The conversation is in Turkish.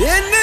In